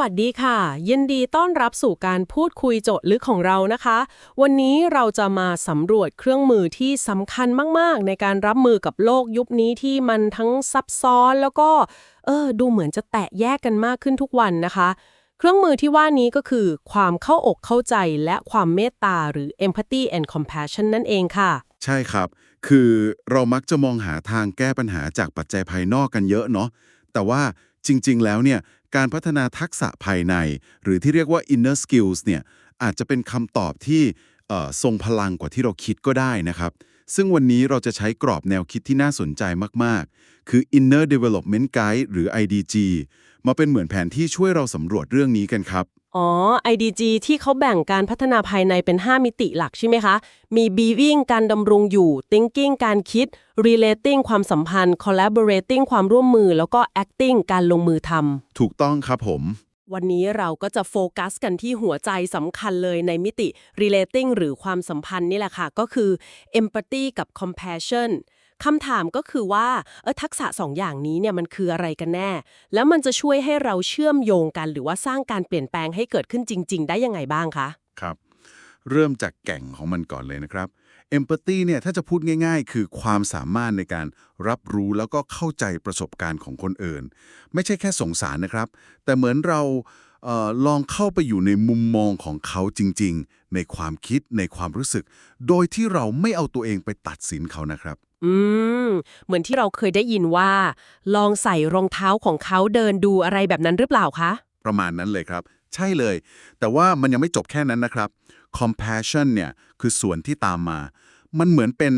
วัสดีค่ะ ยินดีต้อนรับสู่การพูดคุยโจทย์ลึกของเรานะคะ วันนี้เราจะมาสำรวจเครื่องมือที่สำคัญมาก ๆ ในการรับมือกับโลกยุคนี้ที่มันทั้งซับซ้อนแล้วก็ เออ ดูเหมือนจะแตกแยกกันมากขึ้นทุกวันนะคะ เครื่องมือที่ว่านี้ก็คือ ความเข้าอกเข้าใจและความเมตตาหรือ empathy and compassion นั่นเองค่ะ ใช่ครับ คือเรามักจะมองหาทางแก้ปัญหาจากปัจจัยภายนอกกันเยอะเนาะแต่ว่า จริง ๆ แล้วเนี่ยการพัฒนาทักษะภายใน หรือที่เรียกว่า inner skills เนี่ยอาจจะเป็นคำตอบที่ทรงพลังกว่าที่เราคิดก็ได้นะครับ ซึ่งวันนี้เราจะใช้กรอบแนวคิดที่น่าสนใจมาก ๆ คือ inner development guide หรือ IDG มาเป็นเหมือนแผนที่ช่วยเราสำรวจเรื่องนี้กันครับ อ๋อ IDG ที่เขาแบ่งการพัฒนาภายในเป็น 5 มิติหลักใช่ไหมคะ มี being การดำรงอยู่ thinking การคิด relating ความสัมพันธ์ collaborating ความร่วมมือ แล้วก็ acting การลงมือทำ ถูกต้องครับผม วันนี้เราก็จะโฟกัสกันที่หัวใจสำคัญเลยในมิติ relating หรือความสัมพันธ์นี่แหละค่ะ ก็คือ empathy กับ compassion คำถามก็คือว่าเออทักษะสองอย่างนี้เนี่ยมันคืออะไรกันแน่ แล้วมันจะช่วยให้เราเชื่อมโยงกัน หรือว่าสร้างการเปลี่ยนแปลงให้เกิดขึ้นจริง ๆ ได้ยังไงบ้างคะครับ เริ่มจากแก่งของมันก่อนเลยนะครับ Empathy เนี่ยถ้าจะพูดง่ายๆ คือความสามารถในการรับรู้แล้วก็เข้าใจประสบการณ์ของคนอื่น ไม่ใช่แค่สงสารนะครับ แต่เหมือนเรา ลองเข้าไปอยู่ในมุมมองของเขาจริงๆ ในความคิดในความรู้สึก โดยที่เราไม่เอาตัวเองไปตัดสินเขานะครับ อืม เหมือนที่เราเคยได้ยินว่า ลองใส่รองเท้าของเขาเดินดูอะไรแบบนั้นหรือเปล่าคะ ประมาณนั้นเลยครับ ใช่เลย แต่ว่ามันยังไม่จบแค่นั้นนะครับ compassion เนี่ยคือส่วนที่ตามมา มันเหมือนเป็น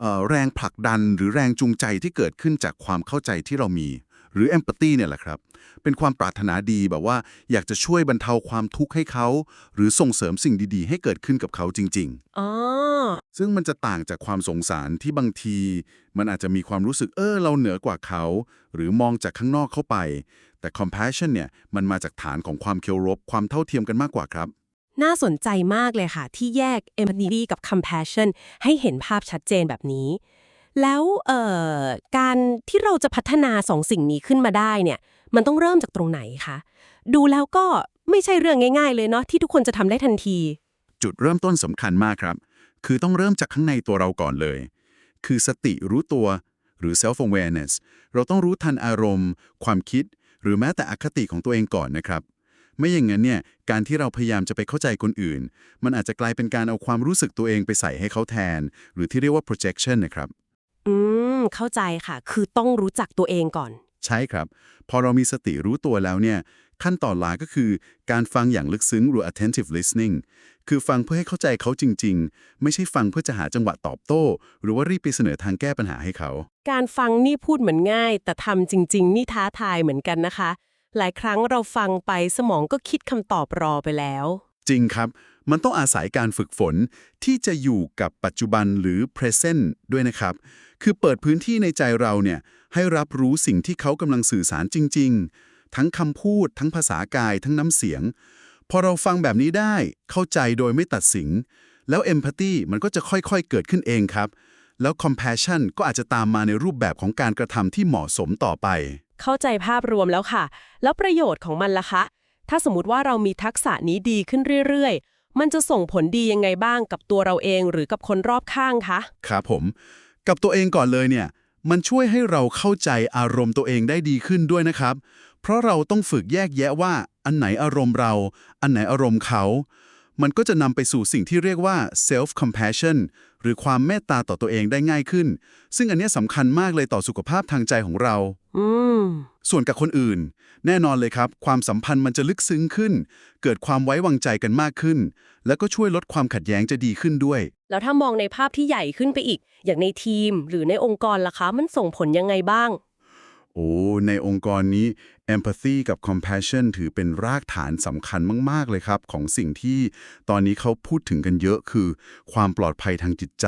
เอ่อแรงผลักดันหรือแรงจูงใจที่เกิดขึ้นจากความเข้าใจที่เรามี หรือ empathy เนี่ยแหละครับ เป็นความปรารถนาดีแบบว่าอยากจะช่วยบรรเทาความทุกข์ให้เขา หรือส่งเสริมสิ่งดีๆ ให้เกิดขึ้นกับเขาจริงๆ อ๋อ ซึ่งมันจะต่างจากความสงสารที่บางที มันอาจจะมีความรู้สึกเออเราเหนือกว่าเขา หรือมองจากข้างนอกเข้าไป แต่ compassion เนี่ยมันมาจากฐานของความเคารพความเท่าเทียมกันมากกว่าครับน่าสนใจมากเลยค่ะ ที่แยก empathy กับ compassion ให้เห็นภาพชัดเจนแบบนี้ แล้วเอ่อการที่เราจะพัฒนาสองสิ่งนี้ขึ้นมาได้เนี่ย มันต้องเริ่มจากตรงไหนคะดูแล้วก็ไม่ใช่เรื่องง่าย ๆ เลยเนาะที่ทุกคนจะทำได้ทันที จุดเริ่มต้นสำคัญมากครับ คือต้องเริ่มจากข้างในตัวเราก่อนเลย คือสติรู้ตัวหรือ self awareness เราต้องรู้ทันอารมณ์ ความคิด หรือแม้แต่อคติของตัวเองก่อนนะครับ ไม่อย่างนั้นเนี่ยการที่เราพยายามจะไปเข้าใจคนอื่น มันอาจจะกลายเป็นการเอาความรู้สึกตัวเองไปใส่ให้เขาแทน หรือที่เรียกว่า projection นะครับ อืม เข้าใจค่ะ คือต้องรู้จักตัวเองก่อน ใช่ครับ พอเรามีสติรู้ตัวแล้วเนี่ย ขั้นตอนหลายก็คือการฟังอย่างลึกซึ้งหรือ attentive listening คือฟังเพื่อให้เข้าใจเขาจริง ๆ ไม่ใช่ฟังเพื่อจะหาจังหวะตอบโต้ หรือว่ารีบไปเสนอทางแก้ปัญหาให้เขา การฟังนี่พูดเหมือนง่าย แต่ทำจริง ๆ นี่ท้าทายเหมือนกันนะคะ หลายครั้งเราฟังไปสมองก็คิดคำตอบรอไปแล้ว จริงครับ มันต้องอาศัยการฝึกฝนที่จะอยู่กับปัจจุบันหรือ present ด้วยนะครับ คือเปิดพื้นที่ในใจเราเนี่ยให้รับรู้สิ่งที่เขากำลังสื่อสารจริง ๆ ทั้งคำพูด ทั้งภาษากาย ทั้งน้ำเสียง พอเราฟังแบบนี้ได้เข้าใจโดยไม่ตัดสิน แล้ว empathy มันก็จะค่อยๆ เกิดขึ้นเองครับ แล้ว compassion ก็อาจจะตามมาในรูปแบบของการกระทำที่เหมาะสมต่อไป เข้าใจภาพรวมแล้วค่ะ แล้วประโยชน์ของมันล่ะคะ ถ้าสมมติว่าเรามีทักษะนี้ดีขึ้นเรื่อยๆ มันจะส่งผลดียังไงบ้างกับตัวเราเองหรือกับคนรอบข้างคะ ครับผม กับตัวเองก่อนเลยเนี่ย มันช่วยให้เราเข้าใจอารมณ์ตัวเองได้ดีขึ้นด้วยนะครับ เพราะเราต้องฝึกแยกแยะว่าอันไหนอารมณ์เรา อันไหนอารมณ์เขา มันก็จะนำไปสู่สิ่งที่เรียกว่า self compassion หรือความเมตตาต่อตัวเองได้ง่ายขึ้น ซึ่งอันเนี้ยสำคัญมากเลยต่อสุขภาพทางใจของเราอืมส่วนกับคนอื่น แน่นอนเลยครับ ความสัมพันธ์มันจะลึกซึ้งขึ้น เกิดความไว้วางใจกันมากขึ้น แล้วก็ช่วยลดความขัดแย้งจะดีขึ้นด้วย แล้วถ้ามองในภาพที่ใหญ่ขึ้นไปอีก อย่างในทีม หรือในองค์กรล่ะคะ มันส่งผลยังไงบ้าง โอ้ในองค์กรนี้ empathy กับ compassion ถือเป็นรากฐานสำคัญมาก ๆ เลยครับ ของสิ่งที่ตอนนี้เขาพูดถึงกันเยอะคือ ความปลอดภัยทางจิตใจ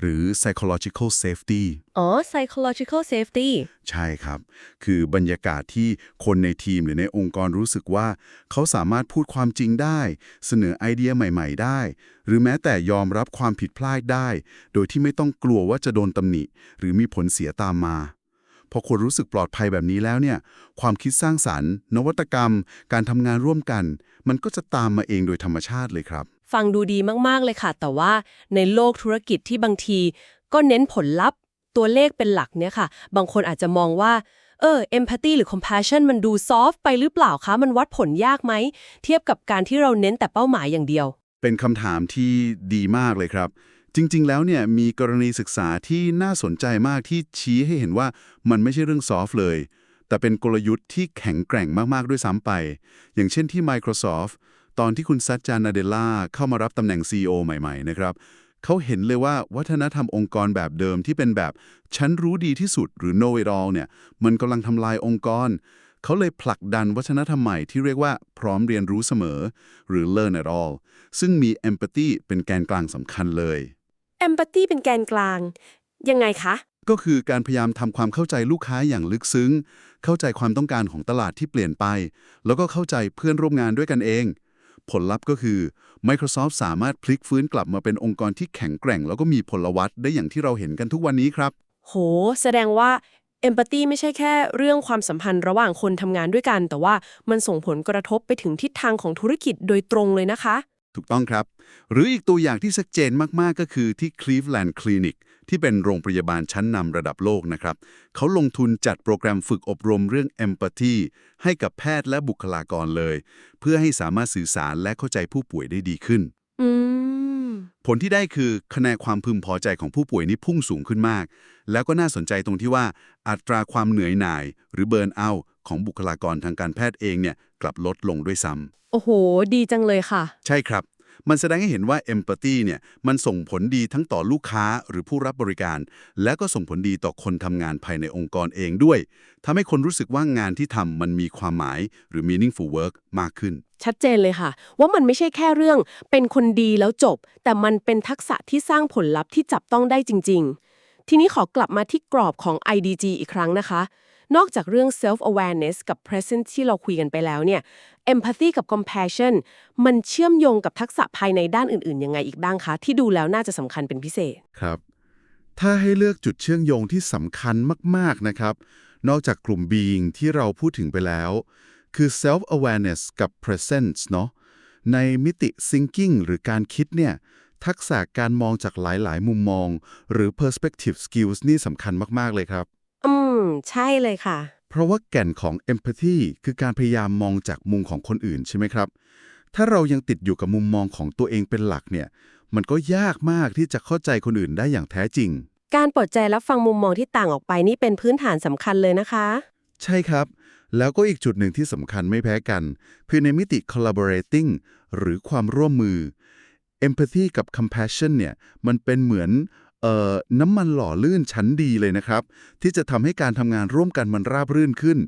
หรือ psychological safety อ๋อ psychological safety ใช่ครับ คือบรรยากาศที่คนในทีมหรือในองค์กรรู้สึกว่า เขาสามารถพูดความจริงได้ เสนอไอเดียใหม่ ๆ ได้ หรือแม้แต่ยอมรับความผิดพลาดได้ โดยที่ไม่ต้องกลัวว่าจะโดนตำหนิ หรือมีผลเสียตามมาพพ อคนรู้สึกปลอดภัยแบบนี้แล้วเนี่ย ความคิดสร้างสรรค์ นวัตกรรม การทำงานร่วมกัน มันก็จะตามมาเองโดยธรรมชาติเลยครับ ฟังดูดีมาก ๆ เลยค่ะ แต่ว่าในโลกธุรกิจที่บางที ก็เน้นผลลัพธ์ ตัวเลขเป็นหลักเนี่ยค่ะ บางคนอาจจะมองว่า เออ empathy หรือ compassion มันดูซอฟต์ไปหรือเปล่าคะ มันวัดผลยากไหม เทียบกับการที่เราเน้นแต่เป้าหมายอย่างเดียว เป็นคำถามที่ดีมากเลยครับ จริง ๆ แล้วเนี่ยมีกรณีศึกษาที่น่าสนใจมากที่ชี้ให้เห็นว่ามันไม่ใช่เรื่องซอฟต์เลย แต่เป็นกลยุทธ์ที่แข็งแกร่งมาก ๆ ด้วยซ้ำไป อย่างเช่นที่ Microsoft ตอนที่คุณซัตจานาเดล่าเข้ามารับตำแหน่ง CEO ใหม่ ๆ นะครับเขาเห็นเลยว่าวัฒนธรรมองค์กรแบบเดิมที่เป็นแบบ ฉันรู้ดีที่สุดหรือ know it all เนี่ยมันกำลังทำลายองค์กร เขาเลยผลักดันวัฒนธรรมใหม่ที่เรียกว่าพร้อมเรียนรู้เสมอ หรือ learn it all ซึ่งมี empathy เป็นแกนกลางสำคัญเลย empathy เป็นแกนกลาง ยังไงคะ ก็คือการพยายามทำความเข้าใจลูกค้าอย่างลึกซึ้ง เข้าใจความต้องการของตลาดที่เปลี่ยนไป แล้วก็เข้าใจเพื่อนร่วมงานด้วยกันเอง ผลลัพธ์ก็คือ Microsoft สามารถพลิกฟื้นกลับมาเป็นองค์กรที่แข็งแกร่ง แล้วก็มีผลวัตได้อย่างที่เราเห็นกันทุกวันนี้ครับ โห แสดงว่า empathy ไม่ใช่แค่เรื่องความสัมพันธ์ระหว่างคนทำงานด้วยกัน แต่ว่ามันส่งผลกระทบไปถึงทิศทางของธุรกิจโดยตรงเลยนะคะ ถูกต้องครับ หรืออีกตัวอย่างที่ชัดเจนมาก ๆ ก็คือที่ Cleveland Clinic ที่เป็นโรงพยาบาลชั้นนำระดับโลกนะครับ เขาลงทุนจัดโปรแกรมฝึกอบรมเรื่อง Empathy ให้กับแพทย์และบุคลากรเลย เพื่อให้สามารถสื่อสารและเข้าใจผู้ป่วยได้ดีขึ้นอืมผลที่ได้คือคะแนนความพึงพอใจของผู้ป่วยนี่พุ่งสูงขึ้นมาก แล้วก็น่าสนใจตรงที่ว่าอัตราความเหนื่อยหน่าย หรือเบิร์นเอาของบุคลากรทางการแพทย์เองเนี่ยกลับลดลงด้วยซ้ำโอ้โห ดีจังเลยค่ะ ใช่ครับ มันแสดงให้เห็นว่า Empathy เนี่ยมันส่งผลดีทั้งต่อลูกค้าหรือผู้รับบริการ และก็ส่งผลดีต่อคนทำงานภายในองค์กรเองด้วยทำให้คนรู้สึกว่างานที่ทำมันมีความหมายหรือ meaningful work มากขึ้น ชัดเจนเลยค่ะ ว่ามันไม่ใช่แค่เรื่องเป็นคนดีแล้วจบ แต่มันเป็นทักษะที่สร้างผลลัพธ์ที่จับต้องได้จริง ๆ ทีนี้ขอกลับมาที่กรอบของ IDG อีกครั้งนะคะ นอกจากเรื่อง self awareness กับ presence ที่เราคุยกันไปแล้วเนี่ย empathy กับ compassion มันเชื่อมโยงกับทักษะภายในด้านอื่นๆ ยังไงอีกบ้างคะ ที่ดูแล้วน่าจะสำคัญเป็นพิเศษ ครับ ถ้าให้เลือกจุดเชื่อมโยงที่สำคัญมากๆนะครับ นอกจากกลุ่ม being ที่เราพูดถึงไปแล้ว คือ self awareness กับ presence เนาะในมิติ thinking หรือการคิดเนี่ยทักษะการมองจากหลาย ๆ มุมมอง หรือ perspective skills นี่สำคัญมาก ๆ เลยครับ อืม ใช่เลยค่ะ เพราะว่าแก่นของ empathy คือการพยายามมองจากมุมของคนอื่นใช่ไหมครับ ถ้าเรายังติดอยู่กับมุมมองของตัวเองเป็นหลักเนี่ย มันก็ยากมากที่จะเข้าใจคนอื่นได้อย่างแท้จริง การเปิดใจรับฟังมุมมองที่ต่างออกไปนี่เป็นพื้นฐานสำคัญเลยนะคะ ใช่ครับ แล้วก็อีกจุดหนึ่งที่สำคัญไม่แพ้กัน คือในมิติ collaborating หรือความร่วมมือ empathy กับ compassion เนี่ย มันเป็นเหมือนเอ่อ น้ำมันหล่อลื่นชั้นดีเลยนะครับ ที่จะทำให้การทำงานร่วมกันมันราบรื่นขึ้น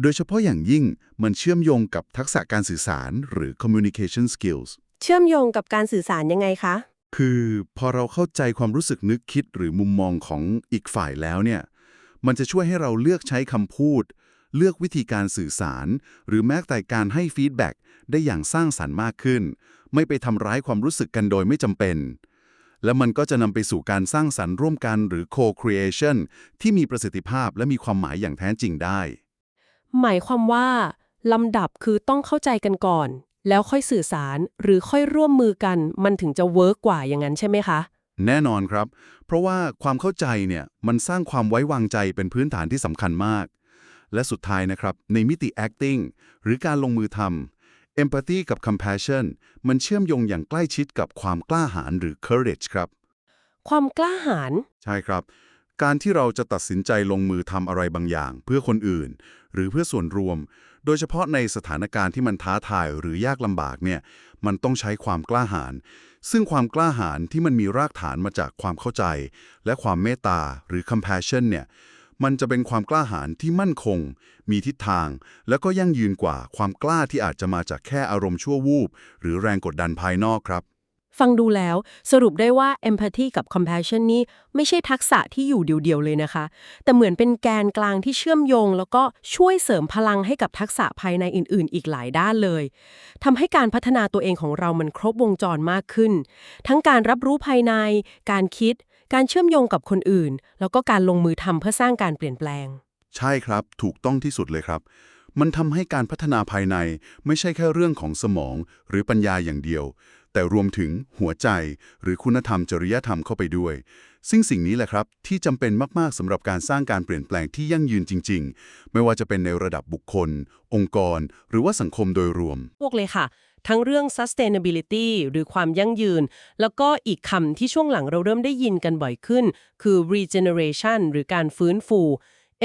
โดยเฉพาะอย่างยิ่งมันเชื่อมโยงกับทักษะการสื่อสารหรือ communication skills เชื่อมโยงกับการสื่อสารยังไงคะ คือพอเราเข้าใจความรู้สึกนึกคิดหรือมุมมองของอีกฝ่ายแล้วเนี่ย มันจะช่วยให้เราเลือกใช้คำพูด เลือกวิธีการสื่อสาร หรือแม้แต่การให้ฟีดแบ็กได้อย่างสร้างสรรค์มากขึ้น ไม่ไปทำร้ายความรู้สึกกันโดยไม่จำเป็น และมันก็จะนำไปสู่การสร้างสรรค์ร่วมกันหรือ co-creation ที่มีประสิทธิภาพและมีความหมายอย่างแท้จริงได้ หมายความว่าลำดับคือต้องเข้าใจกันก่อน แล้วค่อยสื่อสารหรือค่อยร่วมมือกัน มันถึงจะเวิร์กกว่าอย่างนั้นใช่ไหมคะ แน่นอนครับ เพราะว่าความเข้าใจเนี่ยมันสร้างความไว้วางใจเป็นพื้นฐานที่สำคัญมาก และสุดท้ายนะครับในมิติ acting หรือการลงมือทำ empathy กับ compassion มันเชื่อมโยงอย่างใกล้ชิดกับความกล้าหาญหรือ courage ครับ ความกล้าหาญใช่ครับ การที่เราจะตัดสินใจลงมือทำอะไรบางอย่าง เพื่อคนอื่น หรือเพื่อส่วนรวม โดยเฉพาะในสถานการณ์ที่มันท้าทายหรือยากลำบากเนี่ยมันต้องใช้ความกล้าหาญซึ่งความกล้าหาญที่มันมีรากฐานมาจากความเข้าใจ และความเมตตาหรือ compassion เนี่ย มันจะเป็นความกล้าหาญที่มั่นคง มีทิศทาง แล้วก็ยั่งยืนกว่าความกล้าที่อาจจะมาจากแค่อารมณ์ชั่ววูบ หรือแรงกดดันภายนอกครับ ฟังดูแล้วสรุปได้ว่า empathy กับ compassion นี่ไม่ใช่ทักษะที่อยู่เดียวๆเลยนะคะ แต่เหมือนเป็นแกนกลางที่เชื่อมโยง แล้วก็ช่วยเสริมพลังให้กับทักษะภายในอื่น ๆ อีกหลายด้านเลยทำให้การพัฒนาตัวเองของเรามันครบวงจรมากขึ้น ทั้งการรับรู้ภายใน การคิด การเชื่อมโยงกับคนอื่น แล้วก็การลงมือทำเพื่อสร้างการเปลี่ยนแปลง ใช่ครับ ถูกต้องที่สุดเลยครับ มันทำให้การพัฒนาภายในไม่ใช่แค่เรื่องของสมองหรือปัญญาอย่างเดียว แต่รวมถึงหัวใจ หรือคุณธรรมจริยธรรมเข้าไปด้วย ซึ่งสิ่งนี้แหละครับ ที่จำเป็นมาก ๆสำหรับการสร้างการเปลี่ยนแปลงที่ยั่งยืนจริง ๆ ไม่ว่าจะเป็นในระดับบุคคล องค์กร หรือว่าสังคมโดยรวม พวกเลยค่ะ ทั้งเรื่อง sustainability หรือความยั่งยืน แล้วก็อีกคำที่ช่วงหลังเราเริ่มได้ยินกันบ่อยขึ้น คือ regeneration หรือการฟื้นฟู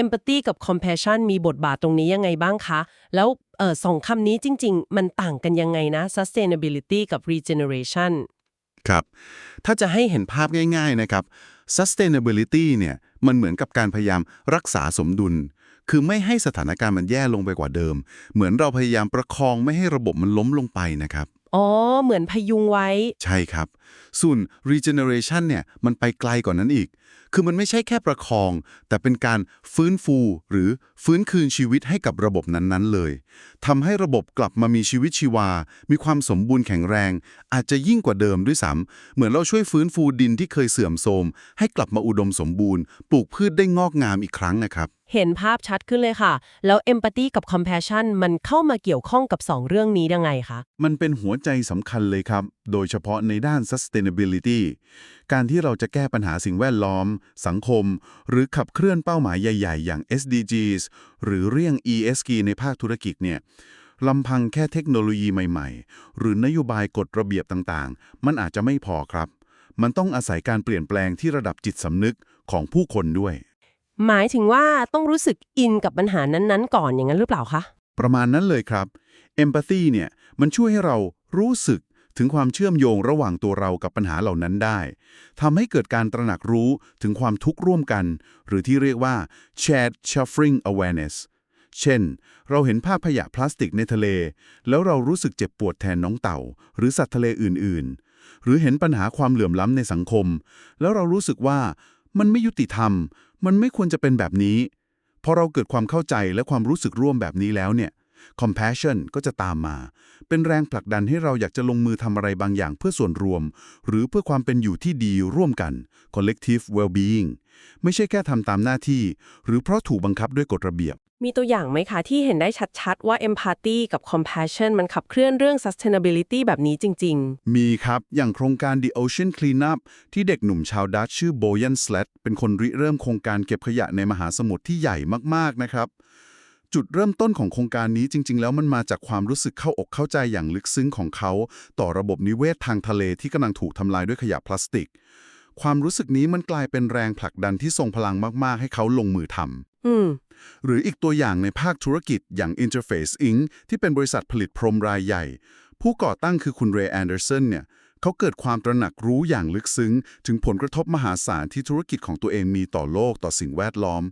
empathy กับ compassion มีบทบาทตรงนี้ยังไงบ้างคะ แล้วออสองคำนี้จริง ๆ มันต่างกันยังไงนะ sustainability กับ regeneration ครับ ถ้าจะให้เห็นภาพง่าย ๆ นะครับ sustainability เนี่ย มันเหมือนกับการพยายามรักษาสมดุล คือไม่ให้สถานการณ์มันแย่ลงไปกว่าเดิม เหมือนเราพยายามประคองไม่ให้ระบบมันล้มลงไปนะครับ อ๋อ เหมือนพยุงไว้ ใช่ครับ ส่วน regeneration เนี่ยมันไปไกลกว่านนั้นอีก คือมันไม่ใช่แค่ประคอง แต่เป็นการฟื้นฟูหรือฟื้นคืนชีวิตให้กับระบบนั้นๆเลยทำให้ระบบกลับมามีชีวิตชีวา มีความสมบูรณ์แข็งแรง อาจจะยิ่งกว่าเดิมด้วยซ้ำเหมือนเราช่วยฟื้นฟูดินที่เคยเสื่อมโทรมให้กลับมาอุดมสมบูรณ์ ปลูกพืชได้งอกงามอีกครั้งนะครับ เห็นภาพชัดขึ้นเลยค่ะ แล้ว empathy กับ compassion มันเข้ามาเกี่ยวข้องกับสองเรื่องนี้ยังไงคะ มันเป็นหัวใจสำคัญเลยครับ โดยเฉพาะในด้าน sustainability การที่เราจะแก้ปัญหาสิ่งแวดล้อม สังคม หรือขับเคลื่อนเป้าหมายใหญ่ ๆ อย่าง SDGs หรือเรี่ยง ESG ในภาคธุรกิจเนี่ยลำพังแค่เทคโนโลยีใหม่ ๆ หรือนโยบายกฎระเบียบต่างๆ มันอาจจะไม่พอครับ มันต้องอาศัยการเปลี่ยนแปลงที่ระดับจิตสำนึกของผู้คนด้วย หมายถึงว่าต้องรู้สึกอินกับปัญหานั้นๆ ก่อนอย่างนั้นหรือเปล่าคะ ประมาณนั้นเลยครับ Empathy เนี่ยมันช่วยให้เรารู้สึกถึงความเชื่อมโยงระหว่างตัวเรากับปัญหาเหล่านั้นได้ทำให้เกิดการตระหนักรู้ถึงความทุกข์ร่วมกัน หรือที่เรียกว่า shared suffering awareness เช่น เราเห็นภาพขยะพลาสติกในทะเล แล้วเรารู้สึกเจ็บปวดแทนน้องเต่า หรือสัตว์ทะเลอื่น ๆ หรือเห็นปัญหาความเหลื่อมล้ำในสังคม แล้วเรารู้สึกว่ามันไม่ยุติธรรม มันไม่ควรจะเป็นแบบนี้ พอเราเกิดความเข้าใจและความรู้สึกร่วมแบบนี้แล้วเนี่ย compassion ก็จะตามมา เป็นแรงผลักดันให้เราอยากจะลงมือทำอะไรบางอย่างเพื่อส่วนรวม หรือเพื่อความเป็นอยู่ที่ดีร่วมกัน collective well-being ไม่ใช่แค่ทำตามหน้าที่ หรือเพราะถูกบังคับด้วยกฎระเบียบ มีตัวอย่างไหมคะที่เห็นได้ชัดๆ ว่า empathy กับ compassion มันขับเคลื่อนเรื่อง sustainability แบบนี้จริง ๆ มีครับ อย่างโครงการ The Ocean Cleanup ที่เด็กหนุ่มชาวดัตช์ชื่อโบยันสเลตเป็นคนริเริ่มโครงการเก็บขยะในมหาสมุทรที่ใหญ่มากๆนะครับ จุดเริ่มต้นของโครงการนี้จริง ๆ แล้วมันมาจากความรู้สึกเข้าอกเข้าใจอย่างลึกซึ้งของเขา ต่อระบบนิเวศทางทะเลที่กำลังถูกทำลายด้วยขยะพลาสติก ความรู้สึกนี้มันกลายเป็นแรงผลักดันที่ทรงพลังมาก ๆ ให้เขาลงมือทำๆอืม หรืออีกตัวอย่างในภาคธุรกิจอย่าง Interface Inc. ที่เป็นบริษัทผลิตพรมรายใหญ่ ผู้ก่อตั้งคือคุณเรย์แอนเดอร์สันเนี่ยเขาเกิดความตระหนักรู้อย่างลึกซึ้ง ถึงผลกระทบมหาศาลที่ธุรกิจของตัวเองมีต่อโลกต่อสิ่งแวดล้อม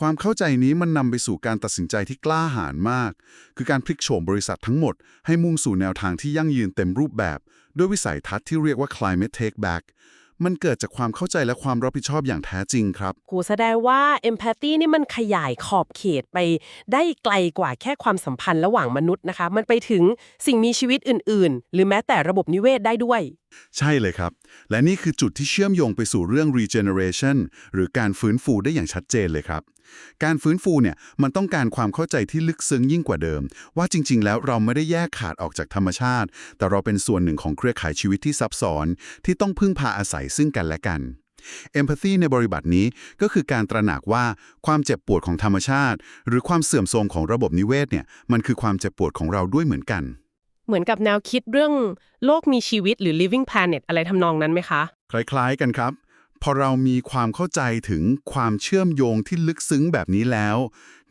ความเข้าใจนี้มันนำไปสู่การตัดสินใจที่กล้าหาญมาก คือการพลิกโฉมบริษัททั้งหมด ให้มุ่งสู่แนวทางที่ยั่งยืนเต็มรูปแบบ ด้วยวิสัยทัศน์ที่เรียกว่า climate take back มันเกิดจากความเข้าใจและความรับผิดชอบอย่างแท้จริงครับโหแสดงว่า empathy นี่มันขยายขอบเขตไปได้ไกลกว่าแค่ความสัมพันธ์ระหว่างมนุษย์นะคะ มันไปถึงสิ่งมีชีวิตอื่น ๆ หรือแม้แต่ระบบนิเวศได้ด้วย ใช่เลยครับ และนี่คือจุดที่เชื่อมโยงไปสู่เรื่อง regeneration หรือการฟื้นฟูได้อย่างชัดเจนเลยครับ การฟื้นฟูเนี่ยมันต้องการความเข้าใจที่ลึกซึ้งยิ่งกว่าเดิม ว่าจริง ๆ แล้วเราไม่ได้แยกขาดออกจากธรรมชาติ แต่เราเป็นส่วนหนึ่งของเครือข่ายชีวิตที่ซับซ้อน ที่ต้องพึ่งพาอาศัยซึ่งกันและกัน Empathy ในบริบทนี้ก็คือการตระหนักว่าความเจ็บปวดของธรรมชาติ หรือความเสื่อมโทรมของระบบนิเวศเนี่ยมันคือความเจ็บปวดของเราด้วยเหมือนกัน เหมือนกับแนวคิดเรื่องโลกมีชีวิตหรือ living planet อะไรทำนองนั้นไหมคะ คล้ายๆกันครับ พอเรามีความเข้าใจถึงความเชื่อมโยงที่ลึกซึ้งแบบนี้แล้ว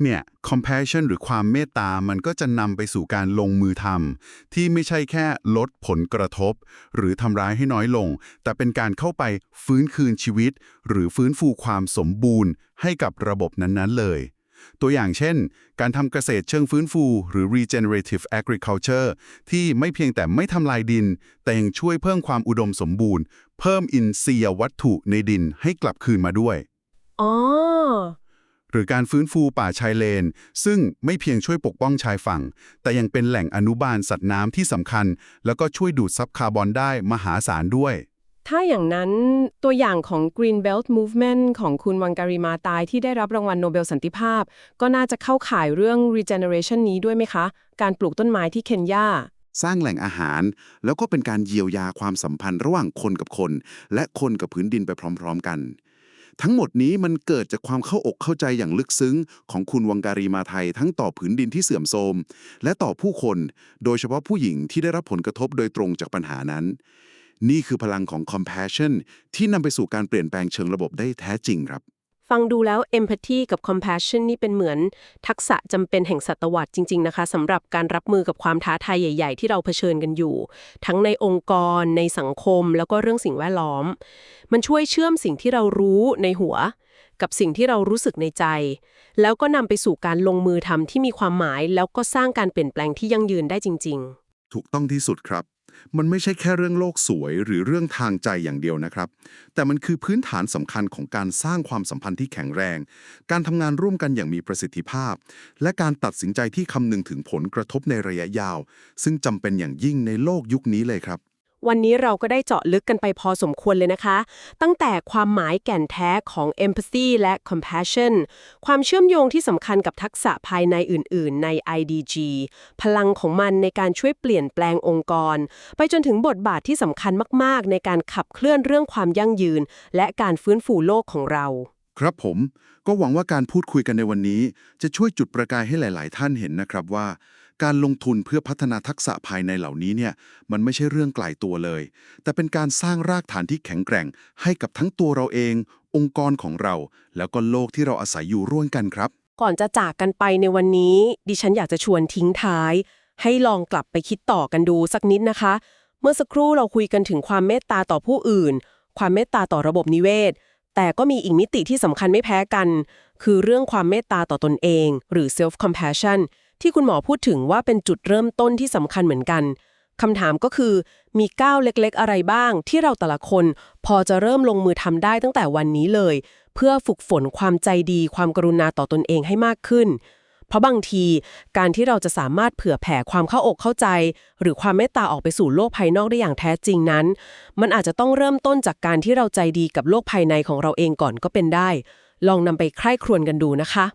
เนี่ย compassion หรือความเมตตา มันก็จะนำไปสู่การลงมือทำที่ไม่ใช่แค่ลดผลกระทบ หรือทำร้ายให้น้อยลง แต่เป็นการเข้าไปฟื้นคืนชีวิต หรือฟื้นฟูความสมบูรณ์ให้กับระบบนั้นๆเลย ตัวอย่างเช่น การทำเกษตรเชิงฟื้นฟู หรือ regenerative agriculture ที่ไม่เพียงแต่ไม่ทำลายดิน แต่ยังช่วยเพิ่มความอุดมสมบูรณ์ เพิ่มอินทรียวัตถุในดินให้กลับคืนมาด้วย อ๋อ หรือการฟื้นฟูป่าชายเลน ซึ่งไม่เพียงช่วยปกป้องชายฝั่ง แต่ยังเป็นแหล่งอนุบาลสัตว์น้ำที่สำคัญ แล้วก็ช่วยดูดซับคาร์บอนได้มหาศาลด้วย ถ้าอย่างนั้นตัวอย่างของ Green Belt Movement ของคุณวังการีมาตายที่ได้รับรางวัลโนเบลสันติภาพ ก็น่าจะเข้าข่ายเรื่อง regeneration นี้ด้วยไหมคะ การปลูกต้นไม้ที่เคนยาสร้างแหล่งอาหาร แล้วก็เป็นการเยียวยาความสัมพันธ์ระหว่างคนกับคน และคนกับพื้นดินไปพร้อม ๆ กัน ทั้งหมดนี้มันเกิดจากความเข้าอกเข้าใจอย่างลึกซึ้ง ของคุณวังการีมาไทยทั้งต่อผืนดินที่เสื่อมโทรมและต่อผู้คน โดยเฉพาะผู้หญิงที่ได้รับผลกระทบโดยตรงจากปัญหานั้น นี่คือพลังของ compassion ที่นำไปสู่การเปลี่ยนแปลงเชิงระบบได้แท้จริงครับ ฟังดูแล้ว empathy กับ compassion นี่เป็นเหมือน ทักษะจำเป็นแห่งศตวรรษจริง ๆ นะคะสำหรับการรับมือกับความท้าทายใหญ่ ๆ ที่เราเผชิญกันอยู่ ทั้งในองค์กร ในสังคม แล้วก็เรื่องสิ่งแวดล้อม มันช่วยเชื่อมสิ่งที่เรารู้ในหัว กับสิ่งที่เรารู้สึกในใจ แล้วก็นำไปสู่การลงมือทำที่มีความหมาย แล้วก็สร้างการเปลี่ยนแปลงที่ยั่งยืนได้จริง ๆ ถูกต้องที่สุดครับ มันไม่ใช่แค่เรื่องโลกสวย หรือเรื่องทางใจอย่างเดียวนะครับ แต่มันคือพื้นฐานสำคัญของการสร้างความสัมพันธ์ที่แข็งแรง การทำงานร่วมกันอย่างมีประสิทธิภาพ และการตัดสินใจที่คำนึงถึงผลกระทบในระยะยาว ซึ่งจำเป็นอย่างยิ่งในโลกยุคนี้เลยครับ วันนี้เราก็ได้เจาะลึกกันไปพอสมควรเลยนะคะ ตั้งแต่ความหมายแก่นแท้ของ empathy และ compassion ความเชื่อมโยงที่สำคัญกับทักษะภายในอื่น ๆ ใน IDG พลังของมันในการช่วยเปลี่ยนแปลงองค์กร ไปจนถึงบทบาทที่สำคัญมาก ๆ ในการขับเคลื่อนเรื่องความยั่งยืน และการฟื้นฟูโลกของเรา ครับผม ก็หวังว่าการพูดคุยกันในวันนี้ จะช่วยจุดประกายให้หลาย ๆ ท่านเห็นนะครับว่า การลงทุนเพื่อพัฒนาทักษะภายในเหล่านี้เนี่ยมันไม่ใช่เรื่องไกลตัวเลย แต่เป็นการสร้างรากฐานที่แข็งแกร่ง ให้กับทั้งตัวเราเอง องค์กรของเรา แล้วก็โลกที่เราอาศัยอยู่ร่วมกันครับ ก่อนจะจากกันไปในวันนี้ ดิฉันอยากจะชวนทิ้งท้าย ให้ลองกลับไปคิดต่อกันดูสักนิดนะคะ เมื่อสักครู่เราคุยกันถึงความเมตตาต่อผู้อื่น ความเมตตาต่อระบบนิเวศ แต่ก็มีอีกมิติที่สำคัญไม่แพ้กัน คือเรื่องความเมตตาต่อตนเอง หรือ self compassion ที่คุณหมอพูดถึงว่าเป็นจุดเริ่มต้นที่สำคัญเหมือนกันคำถามก็คือมีก้าวเล็กๆ อะไรบ้าง ที่เราแต่ละคน พอจะเริ่มลงมือทำได้ตั้งแต่วันนี้เลย เพื่อฝึกฝนความใจดี ความกรุณาต่อตนเองให้มากขึ้น เพราะบางทีการที่เราจะสามารถเผื่อแผ่ความเข้าอกเข้าใจ หรือความเมตตาออกไปสู่โลกภายนอกได้อย่างแท้จริงนั้น มันอาจจะต้องเริ่มต้นจากการที่เราใจดีกับโลกภายในของเราเองก่อนก็เป็นได้ ลองนำไปใคร่ครวญกันดูนะคะ